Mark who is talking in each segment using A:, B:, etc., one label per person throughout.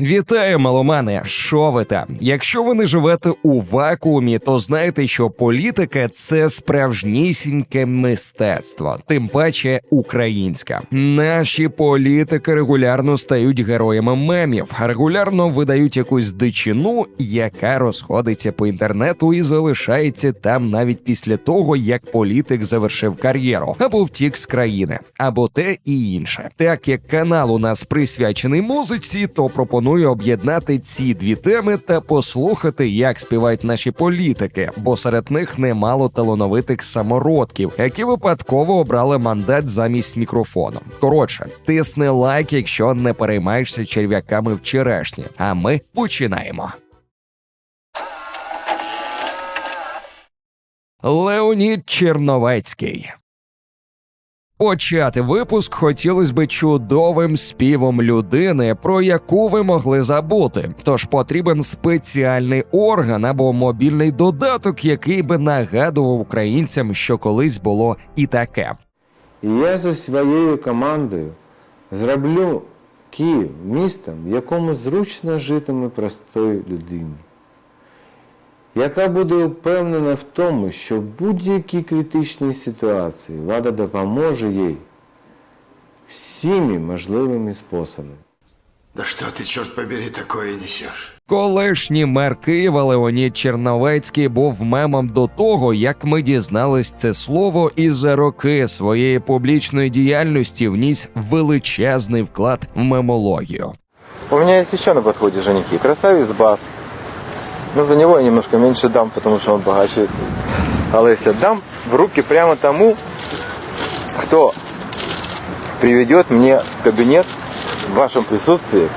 A: Вітаю, маломани! Що ви там? Якщо ви не живете у вакуумі, то знаєте, що політика це справжнісіньке мистецтво, тим паче українська. Наші політики регулярно стають героями мемів, регулярно видають якусь дичину, яка розходиться по інтернету і залишається там навіть після того, як політик завершив кар'єру або втік з країни, або те і інше. Так як канал у нас присвячений музиці, то пропоную об'єднати ці дві теми та послухати, як співають наші політики, бо серед них немало талановитих самородків, які випадково обрали мандат замість мікрофону. Коротше, тисни лайк, якщо не переймаєшся черв'яками в черешні. А ми починаємо. Леонід Черновецький. Почати випуск хотілося би чудовим співом людини, про яку ви могли забути. Тож потрібен спеціальний орган або мобільний додаток, який би нагадував українцям, що колись було і таке.
B: Я за своєю командою зроблю Київ містом, в якому зручно житиме простої людині, яка буде впевнена в тому, що в будь-якій критичній ситуації влада допоможе їй всіми можливими способами.
C: Да что ты, черт побери, такое несешь?
A: Колишній мер Києва Леонід Черновецький був мемом до того, як ми дізнались це слово, і за роки своєї публічної діяльності вніс величезний вклад в мемологію.
D: У меня есть еще на подходе женихи. Красавец Бас. Но за него я немножко меньше дам, потому что он богаче Олеся. Дам в руки прямо тому, кто приведет мне в кабинет в вашем присутствии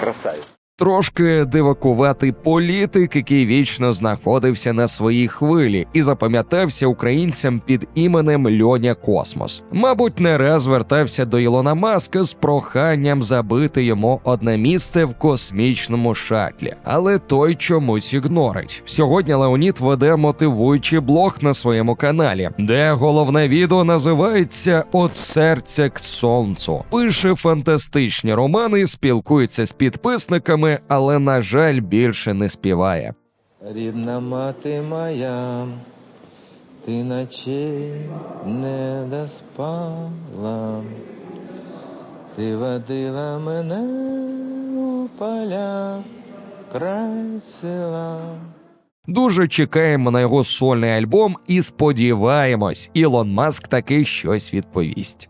D: красавец.
A: Трошки дивакуватий політик, який вічно знаходився на своїй хвилі і запам'ятався українцям під іменем Льоня Космос. Мабуть, не раз звертався до Ілона Маска з проханням забити йому одне місце в космічному шатлі, але той чомусь ігнорить. Сьогодні Леонід веде мотивуючий блог на своєму каналі, де головне відео називається От серця к сонцу. Пише фантастичні романи, спілкується з підписниками, але на жаль, більше не співає.
D: Рідна мати моя, ти ночей не доспала, ти водила мене у поля край села.
A: Дуже чекаємо на його сольний альбом і сподіваємось, Ілон Маск таки щось відповість.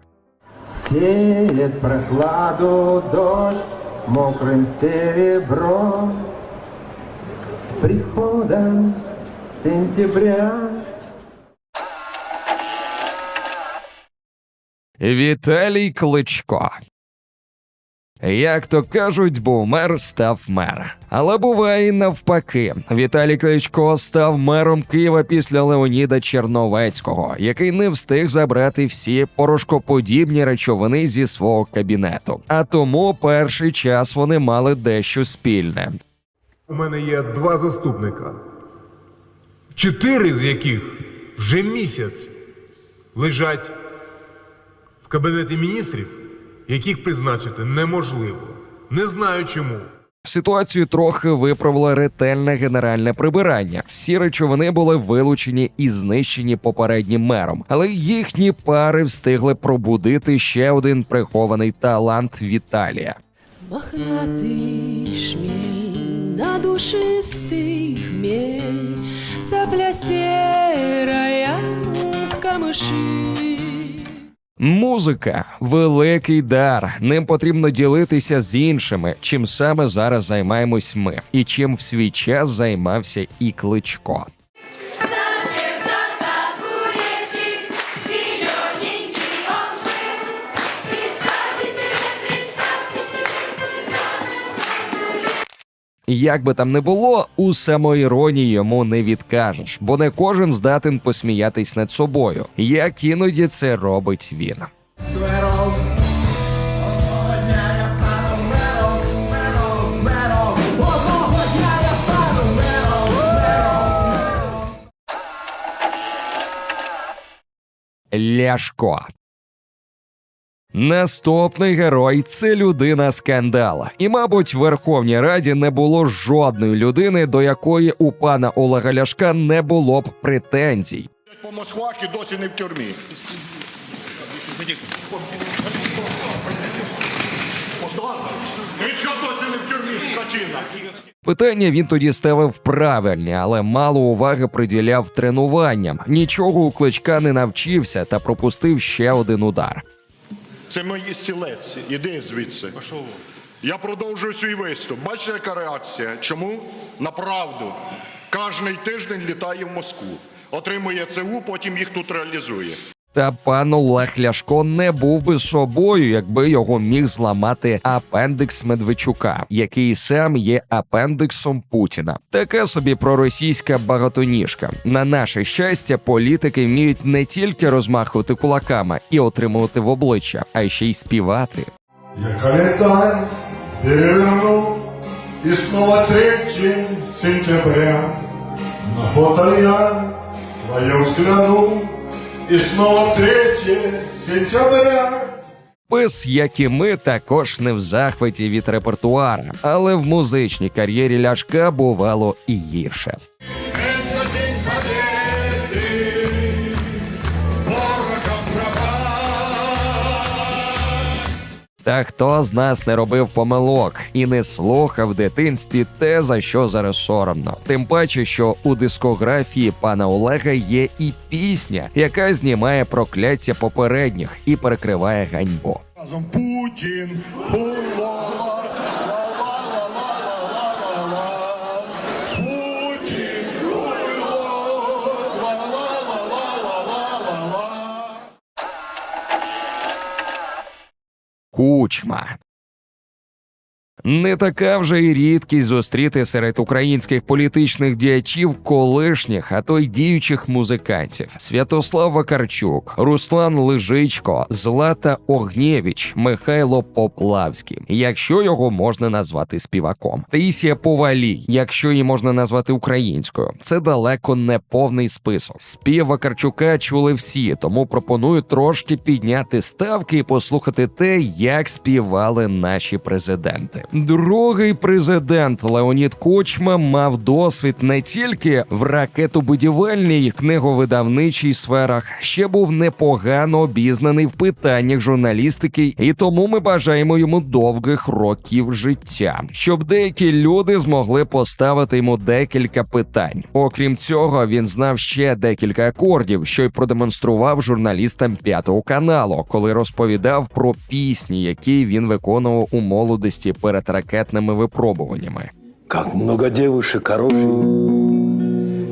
E: Сеет прохладу дождь мокрым серебром С приходом сентября
A: Віталій Кличко. Як то кажуть, був мер, став мер. Але буває і навпаки. Віталій Кличко став мером Києва після Леоніда Черновецького, який не встиг забрати всі порошкоподібні речовини зі свого кабінету. А тому перший час вони мали дещо спільне.
F: У мене є два заступника, чотири з яких вже місяць лежать в кабінеті міністрів, яких призначити неможливо. Не знаю чому.
A: Ситуацію трохи виправило ретельне генеральне прибирання. Всі речовини були вилучені і знищені попереднім мером, але їхні пари встигли пробудити ще один прихований талант Віталія.
G: Мохнатый шмель, надушистый хмель, Цапля серая в камыши.
A: Музика великий дар. Ним потрібно ділитися з іншими, чим саме зараз займаємось ми, і чим в свій час займався і Кличко. Як би там не було, у самоіронії йому не відкажеш, бо не кожен здатен посміятись над собою, як іноді це робить він. Ляшко. Наступний герой це людина скандал. І, мабуть, в Верховній Раді не було жодної людини, до якої у пана Олега Ляшка не було б претензій.
C: По Москвах і досі не в тюрмі.
A: Питання він тоді ставив правильні, але мало уваги приділяв тренуванням. Нічого у кличка не навчився та пропустив ще один удар.
C: Це мій стілець. Іди звідси. Я продовжую свій виступ. Бачите, яка реакція? Чому? На правду. Кожний тиждень літає в Москву. Отримує ЦУ, потім їх тут реалізує.
A: Та пан Олег Ляшко не був би собою, якби його міг зламати апендикс Медведчука, який сам є апендиксом Путіна. Така собі проросійська багатоніжка. На наше щастя, політики вміють не тільки розмахувати кулаками і отримувати в обличчя, а ще й співати.
H: Я календарь перевернул, и снова 3 сентября. На фото я твое взглянул, и снова 3 сентября.
A: Пес, як і ми, також не в захваті від репертуара, але в музичній кар'єрі Ляшка бувало і гірше. Та хто з нас не робив помилок і не слухав в дитинстві те, за що зараз соромно. Тим паче, що у дискографії пана Олега є і пісня, яка знімає прокляття попередніх і перекриває ганьбу.
H: Разом Путін. ла-ла-ла,
A: Кучма. Не така вже й рідкість зустріти серед українських політичних діячів колишніх, а то й діючих музикантів: Святослав Вакарчук, Руслан Лежичко, Злата Огнєвіч, Михайло Поплавський, якщо його можна назвати співаком. Таїсія Повалій, якщо її можна назвати українською, це далеко не повний список. Спів Вакарчука чули всі, тому пропоную трошки підняти ставки і послухати те, як співали наші президенти. Другий президент Леонід Кучма мав досвід не тільки в ракетобудівельній книговидавничій сферах, ще був непогано обізнаний в питаннях журналістики, і тому ми бажаємо йому довгих років життя, щоб деякі люди змогли поставити йому декілька питань. Окрім цього, він знав ще декілька акордів, що й продемонстрував журналістам п'ятого каналу, коли розповідав про пісні, які він виконував у молодості перед ракетними випробуваннями.
I: Как много девушек хороших,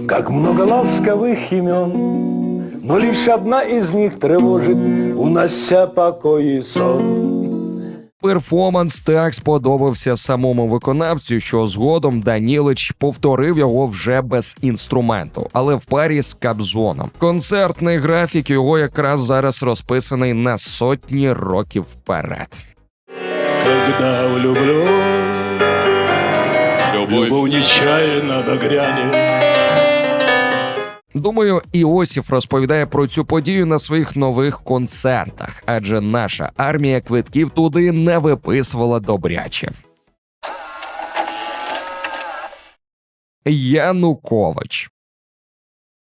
I: как много ласковых имен, но лишь одна из них тревожит, унося покой и сон.
A: Перформанс так сподобався самому виконавцю, що згодом Данілич повторив його вже без інструменту, але в парі з Кабзоном. Концертний графік його якраз зараз розписаний на сотні років вперед.
I: Когда влюблю, любовь нечаянно догрянет.
A: Думаю, Іосіф розповідає про цю подію на своїх нових концертах, адже наша армія квитків туди не виписувала добряче. Янукович.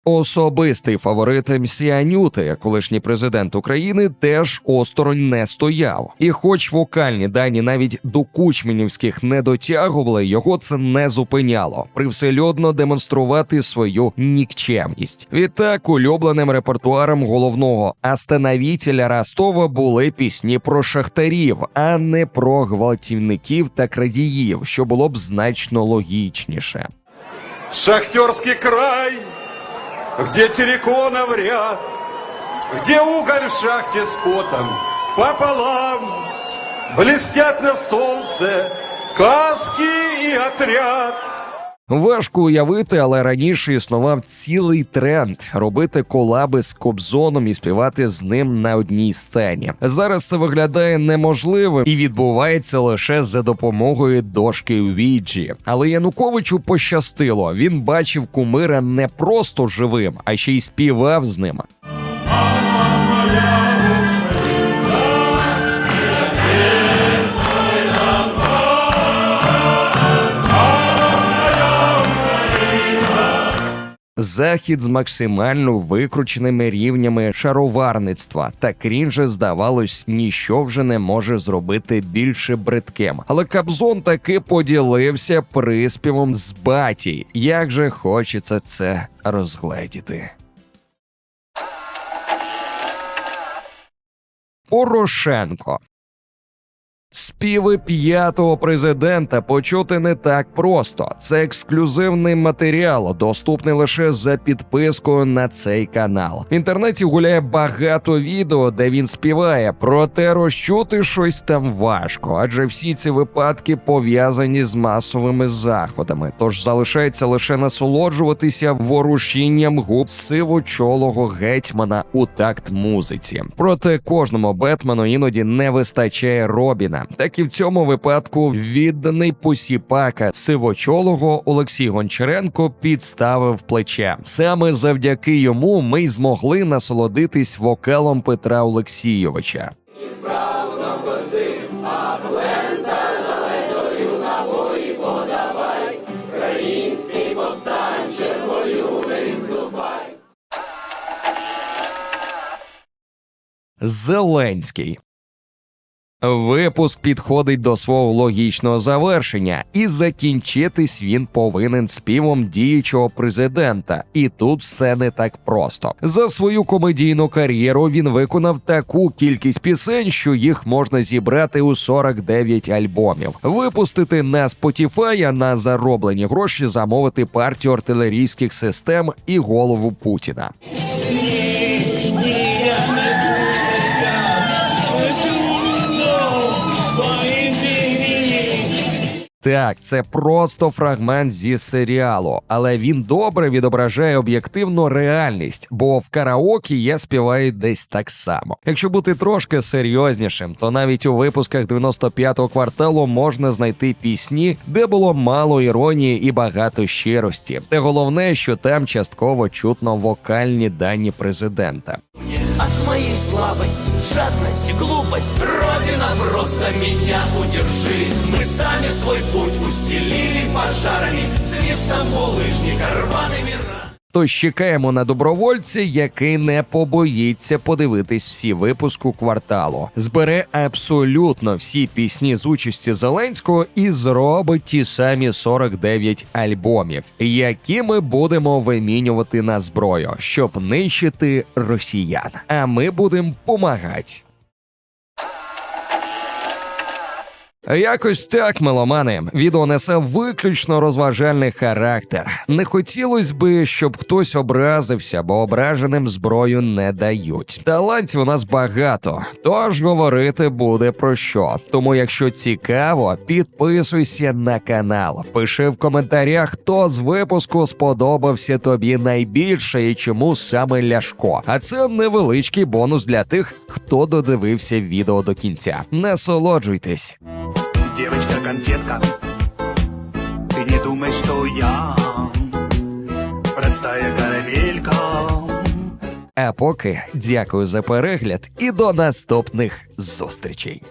A: Особистий фаворит МСі Анюти, колишній президент України, теж осторонь не стояв. І, хоч вокальні дані навіть до кучмінівських не дотягували, його це не зупиняло привселюдно демонструвати свою нікчемність. Відтак, улюбленим репертуаром головного остановителя Ростова були пісні про шахтарів, а не про гвалтівників та крадіїв, що було б значно логічніше.
J: Шахтерский край, где терриконов ряд, где уголь в шахте с потом пополам, блестят на солнце каски и отряд.
A: Важко уявити, але раніше існував цілий тренд робити колаби з Кобзоном і співати з ним на одній сцені. Зараз це виглядає неможливим і відбувається лише за допомогою дошки віджі. Але Януковичу пощастило. Він бачив кумира не просто живим, а ще й співав з ним. Захід з максимально викрученими рівнями шароварництва та крінже, здавалось, ніщо вже не може зробити більше бридким. Але Кабзон таки поділився приспівом з баті. Як же хочеться це розгледіти. Порошенко. Співи п'ятого президента почути не так просто. Це ексклюзивний матеріал, доступний лише за підпискою на цей канал. В інтернеті гуляє багато відео, де він співає, проте розчути щось там важко, адже всі ці випадки пов'язані з масовими заходами. Тож залишається лише насолоджуватися ворушінням губ сивочолого гетьмана у такт музиці. Проте кожному Бетмену іноді не вистачає Робіна. Так і в цьому випадку відданий посіпака сивочолого Олексій Гончаренко підставив плече. Саме завдяки йому ми й змогли насолодитись вокалом Петра Олексійовича. Зеленський. Випуск підходить до свого логічного завершення, і закінчитись він повинен співом діючого президента. І тут все не так просто. За свою комедійну кар'єру він виконав таку кількість пісень, що їх можна зібрати у 49 альбомів, випустити на Spotify, а на зароблені гроші замовити партію артилерійських систем і голову Путіна. Так, це просто фрагмент зі серіалу, але він добре відображає об'єктивну реальність, бо в караоке я співаю десь так само. Якщо бути трошки серйознішим, то навіть у випусках 95-го кварталу можна знайти пісні, де було мало іронії і багато щирості. Та головне, що там частково чутно вокальні дані президента.
K: От моей слабости, жадности, глупость Родина, просто меня удержи Мы сами свой путь устелили пожарами Свистом булыжника рваными ранами
A: Тож чекаємо на добровольця, який не побоїться подивитись всі випуску кварталу. Збере абсолютно всі пісні з участі Зеленського і зробить ті самі 49 альбомів, які ми будемо вимінювати на зброю, щоб нищити росіян. А ми будемо помагати. Якось так, меломани. Відео несе виключно розважальний характер. Не хотілось би, щоб хтось образився, бо ображеним зброю не дають. Талантів у нас багато, тож говорити буде про що. Тому, якщо цікаво, підписуйся на канал. Пиши в коментарях, хто з випуску сподобався тобі найбільше і чому саме Ляшко. А це невеличкий бонус для тих, хто додивився відео до кінця. Насолоджуйтесь.
K: Девочка-конфетка Ты не думай, что я Простая карамелька
A: А поки дякую за перегляд і до наступних зустрічей.